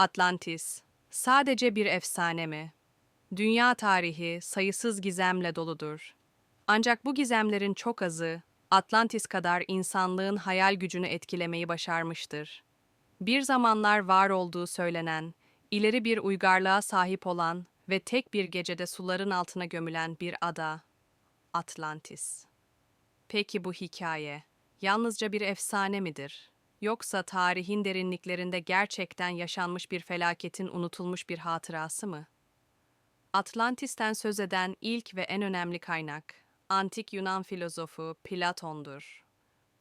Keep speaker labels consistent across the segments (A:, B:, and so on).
A: Atlantis, sadece bir efsane mi? Dünya tarihi sayısız gizemle doludur. Ancak bu gizemlerin çok azı, Atlantis kadar insanlığın hayal gücünü etkilemeyi başarmıştır. Bir zamanlar var olduğu söylenen, ileri bir uygarlığa sahip olan ve tek bir gecede suların altına gömülen bir ada, Atlantis. Peki bu hikaye yalnızca bir efsane midir? Yoksa tarihin derinliklerinde gerçekten yaşanmış bir felaketin unutulmuş bir hatırası mı? Atlantis'ten söz eden ilk ve en önemli kaynak antik Yunan filozofu Platon'dur.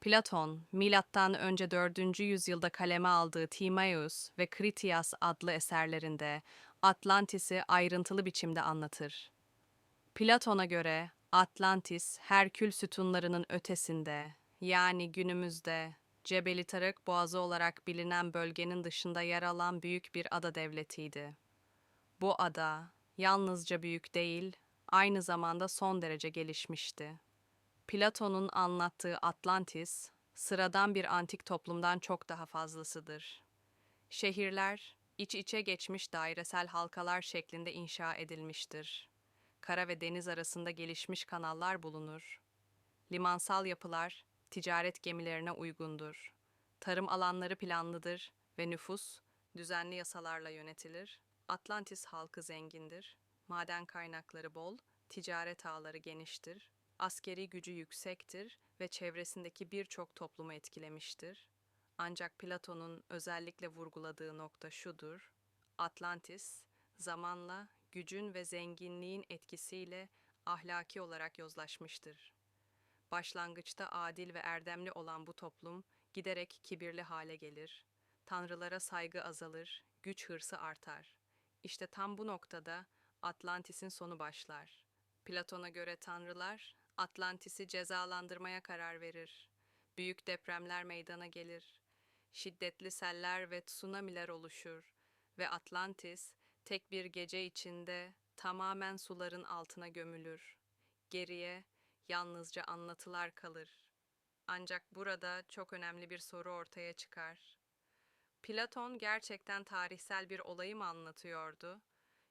A: Platon, milattan önce 4. yüzyılda kaleme aldığı Timaeus ve Critias adlı eserlerinde Atlantis'i ayrıntılı biçimde anlatır. Platon'a göre Atlantis, Herkül sütunlarının ötesinde, yani günümüzde Cebeli Tarık Boğazı olarak bilinen bölgenin dışında yer alan büyük bir ada devletiydi. Bu ada yalnızca büyük değil, aynı zamanda son derece gelişmişti. Platon'un anlattığı Atlantis, sıradan bir antik toplumdan çok daha fazlasıdır. Şehirler, iç içe geçmiş dairesel halkalar şeklinde inşa edilmiştir. Kara ve deniz arasında gelişmiş kanallar bulunur. Limansal yapılar, ticaret gemilerine uygundur. Tarım alanları planlıdır ve nüfus, düzenli yasalarla yönetilir. Atlantis halkı zengindir. Maden kaynakları bol, ticaret ağları geniştir. Askeri gücü yüksektir ve çevresindeki birçok toplumu etkilemiştir. Ancak Platon'un özellikle vurguladığı nokta şudur. Atlantis, zamanla gücün ve zenginliğin etkisiyle ahlaki olarak yozlaşmıştır. Başlangıçta adil ve erdemli olan bu toplum giderek kibirli hale gelir. Tanrılara saygı azalır, güç hırsı artar. İşte tam bu noktada Atlantis'in sonu başlar. Platon'a göre tanrılar Atlantis'i cezalandırmaya karar verir. Büyük depremler meydana gelir. Şiddetli seller ve tsunamiler oluşur ve Atlantis tek bir gece içinde tamamen suların altına gömülür. Geriye yalnızca anlatılar kalır. Ancak burada çok önemli bir soru ortaya çıkar. Platon gerçekten tarihsel bir olayı mı anlatıyordu?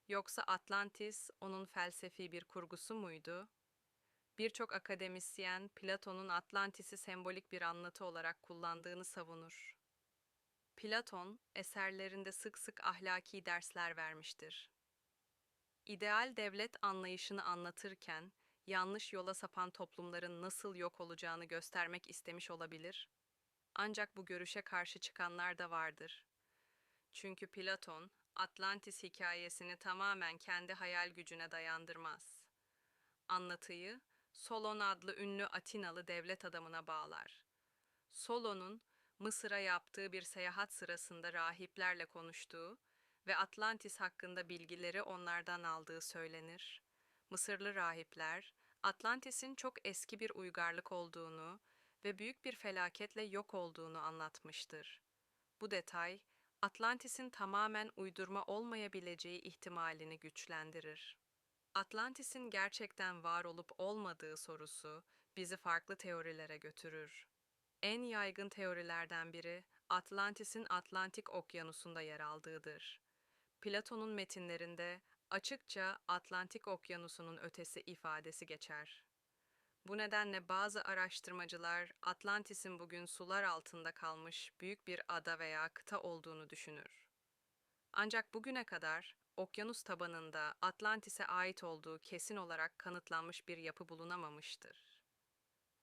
A: Yoksa Atlantis onun felsefi bir kurgusu muydu? Birçok akademisyen Platon'un Atlantis'i sembolik bir anlatı olarak kullandığını savunur. Platon eserlerinde sık sık ahlaki dersler vermiştir. İdeal devlet anlayışını anlatırken yanlış yola sapan toplumların nasıl yok olacağını göstermek istemiş olabilir. Ancak bu görüşe karşı çıkanlar da vardır. Çünkü Platon Atlantis hikayesini tamamen kendi hayal gücüne dayandırmaz. Anlatıyı Solon adlı ünlü Atinalı devlet adamına bağlar. Solon'un Mısır'a yaptığı bir seyahat sırasında rahiplerle konuştuğu ve Atlantis hakkında bilgileri onlardan aldığı söylenir. Mısırlı rahipler, Atlantis'in çok eski bir uygarlık olduğunu ve büyük bir felaketle yok olduğunu anlatmıştır. Bu detay, Atlantis'in tamamen uydurma olmayabileceği ihtimalini güçlendirir. Atlantis'in gerçekten var olup olmadığı sorusu bizi farklı teorilere götürür. En yaygın teorilerden biri Atlantis'in Atlantik Okyanusu'nda yer aldığıdır. Platon'un metinlerinde açıkça Atlantik Okyanusu'nun ötesi ifadesi geçer. Bu nedenle bazı araştırmacılar Atlantis'in bugün sular altında kalmış büyük bir ada veya kıta olduğunu düşünür. Ancak bugüne kadar okyanus tabanında Atlantis'e ait olduğu kesin olarak kanıtlanmış bir yapı bulunamamıştır.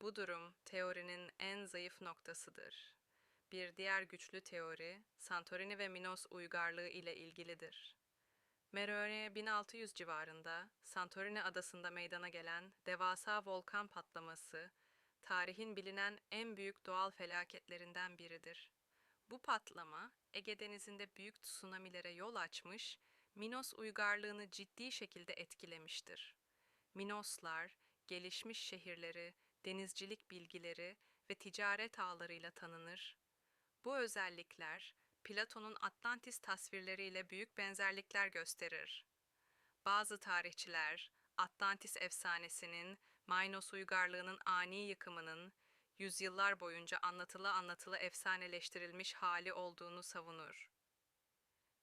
A: Bu durum teorinin en zayıf noktasıdır. Bir diğer güçlü teori Santorini ve Minos uygarlığı ile ilgilidir. Meroe 1600 civarında Santorini adasında meydana gelen devasa volkan patlaması, tarihin bilinen en büyük doğal felaketlerinden biridir. Bu patlama Ege Denizi'nde büyük tsunamilere yol açmış, Minos uygarlığını ciddi şekilde etkilemiştir. Minoslar, gelişmiş şehirleri, denizcilik bilgileri ve ticaret ağlarıyla tanınır. Bu özellikler Platon'un Atlantis tasvirleriyle büyük benzerlikler gösterir. Bazı tarihçiler Atlantis efsanesinin Minos uygarlığının ani yıkımının yüzyıllar boyunca anlatılı anlatılı efsaneleştirilmiş hali olduğunu savunur.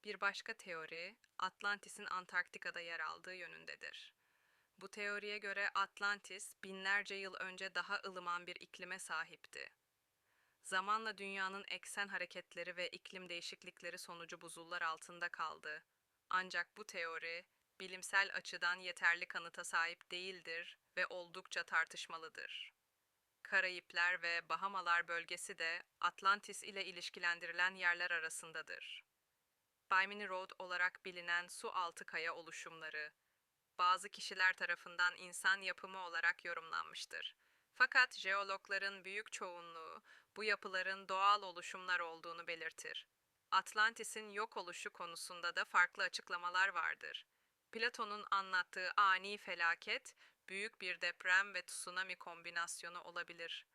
A: Bir başka teori, Atlantis'in Antarktika'da yer aldığı yönündedir. Bu teoriye göre Atlantis binlerce yıl önce daha ılıman bir iklime sahipti. Zamanla dünyanın eksen hareketleri ve iklim değişiklikleri sonucu buzullar altında kaldı. Ancak bu teori bilimsel açıdan yeterli kanıta sahip değildir ve oldukça tartışmalıdır. Karayipler ve Bahamalar bölgesi de Atlantis ile ilişkilendirilen yerler arasındadır. Bimini Road olarak bilinen su altı kaya oluşumları, bazı kişiler tarafından insan yapımı olarak yorumlanmıştır. Fakat jeologların büyük çoğunluğu bu yapıların doğal oluşumlar olduğunu belirtir. Atlantis'in yok oluşu konusunda da farklı açıklamalar vardır. Platon'un anlattığı ani felaket, büyük bir deprem ve tsunami kombinasyonu olabilir.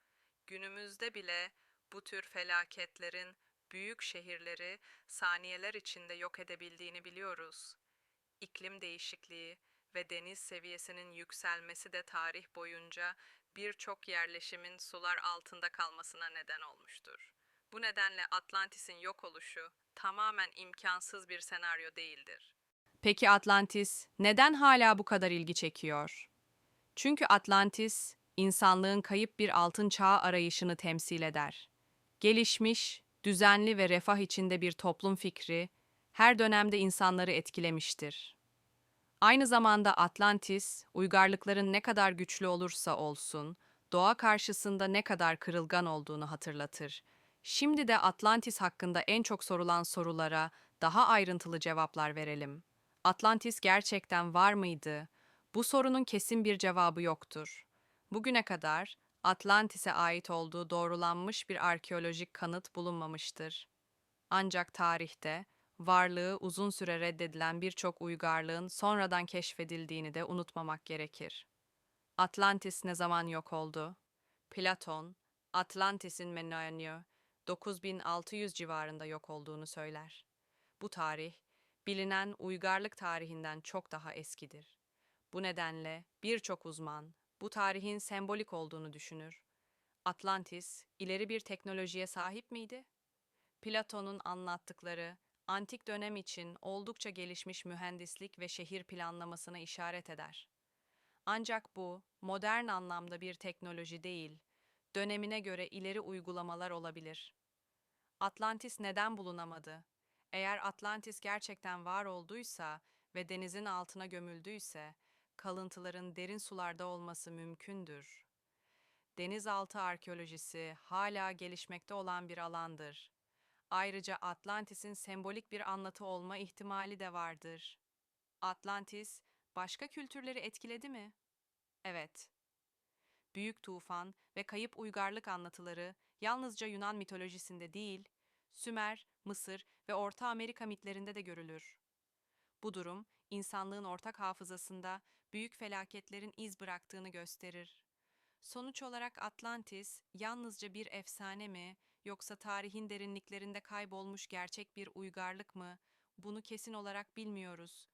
A: Günümüzde bile bu tür felaketlerin büyük şehirleri saniyeler içinde yok edebildiğini biliyoruz. İklim değişikliği ve deniz seviyesinin yükselmesi de tarih boyunca birçok yerleşimin sular altında kalmasına neden olmuştur. Bu nedenle Atlantis'in yok oluşu tamamen imkansız bir senaryo değildir. Peki Atlantis neden hala bu kadar ilgi çekiyor? Çünkü Atlantis, insanlığın kayıp bir altın çağı arayışını temsil eder. Gelişmiş, düzenli ve refah içinde bir toplum fikri, her dönemde insanları etkilemiştir. Aynı zamanda Atlantis, uygarlıkların ne kadar güçlü olursa olsun, doğa karşısında ne kadar kırılgan olduğunu hatırlatır. Şimdi de Atlantis hakkında en çok sorulan sorulara daha ayrıntılı cevaplar verelim. Atlantis gerçekten var mıydı? Bu sorunun kesin bir cevabı yoktur. Bugüne kadar Atlantis'e ait olduğu doğrulanmış bir arkeolojik kanıt bulunmamıştır. Ancak tarihte varlığı uzun süre reddedilen birçok uygarlığın sonradan keşfedildiğini de unutmamak gerekir. Atlantis ne zaman yok oldu? Platon, Atlantis'in Menaion 9600 civarında yok olduğunu söyler. Bu tarih, bilinen uygarlık tarihinden çok daha eskidir. Bu nedenle birçok uzman bu tarihin sembolik olduğunu düşünür. Atlantis ileri bir teknolojiye sahip miydi? Platon'un anlattıkları antik dönem için oldukça gelişmiş mühendislik ve şehir planlamasına işaret eder. Ancak bu modern anlamda bir teknoloji değil, dönemine göre ileri uygulamalar olabilir. Atlantis neden bulunamadı? Eğer Atlantis gerçekten var olduysa ve denizin altına gömüldüyse, kalıntıların derin sularda olması mümkündür. Denizaltı arkeolojisi hala gelişmekte olan bir alandır. Ayrıca Atlantis'in sembolik bir anlatı olma ihtimali de vardır. Atlantis başka kültürleri etkiledi mi? Evet. Büyük tufan ve kayıp uygarlık anlatıları yalnızca Yunan mitolojisinde değil, Sümer, Mısır ve Orta Amerika mitlerinde de görülür. Bu durum, insanlığın ortak hafızasında büyük felaketlerin iz bıraktığını gösterir. Sonuç olarak Atlantis yalnızca bir efsane mi yoksa tarihin derinliklerinde kaybolmuş gerçek bir uygarlık mı? Bunu kesin olarak bilmiyoruz.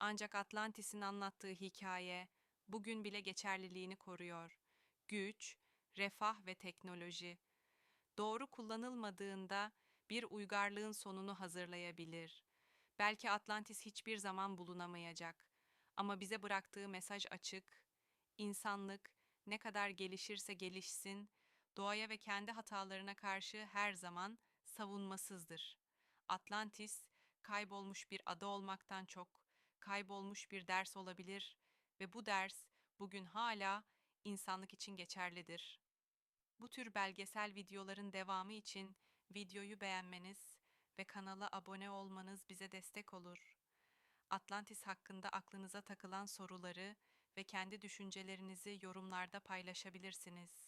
A: Ancak Atlantis'in anlattığı hikaye bugün bile geçerliliğini koruyor. Güç, refah ve teknoloji doğru kullanılmadığında bir uygarlığın sonunu hazırlayabilir. Belki Atlantis hiçbir zaman bulunamayacak ama bize bıraktığı mesaj açık. İnsanlık ne kadar gelişirse gelişsin, doğaya ve kendi hatalarına karşı her zaman savunmasızdır. Atlantis kaybolmuş bir ada olmaktan çok kaybolmuş bir ders olabilir ve bu ders bugün hala insanlık için geçerlidir. Bu tür belgesel videoların devamı için videoyu beğenmeniz ve kanala abone olmanız bize destek olur. Atlantis hakkında aklınıza takılan soruları ve kendi düşüncelerinizi yorumlarda paylaşabilirsiniz.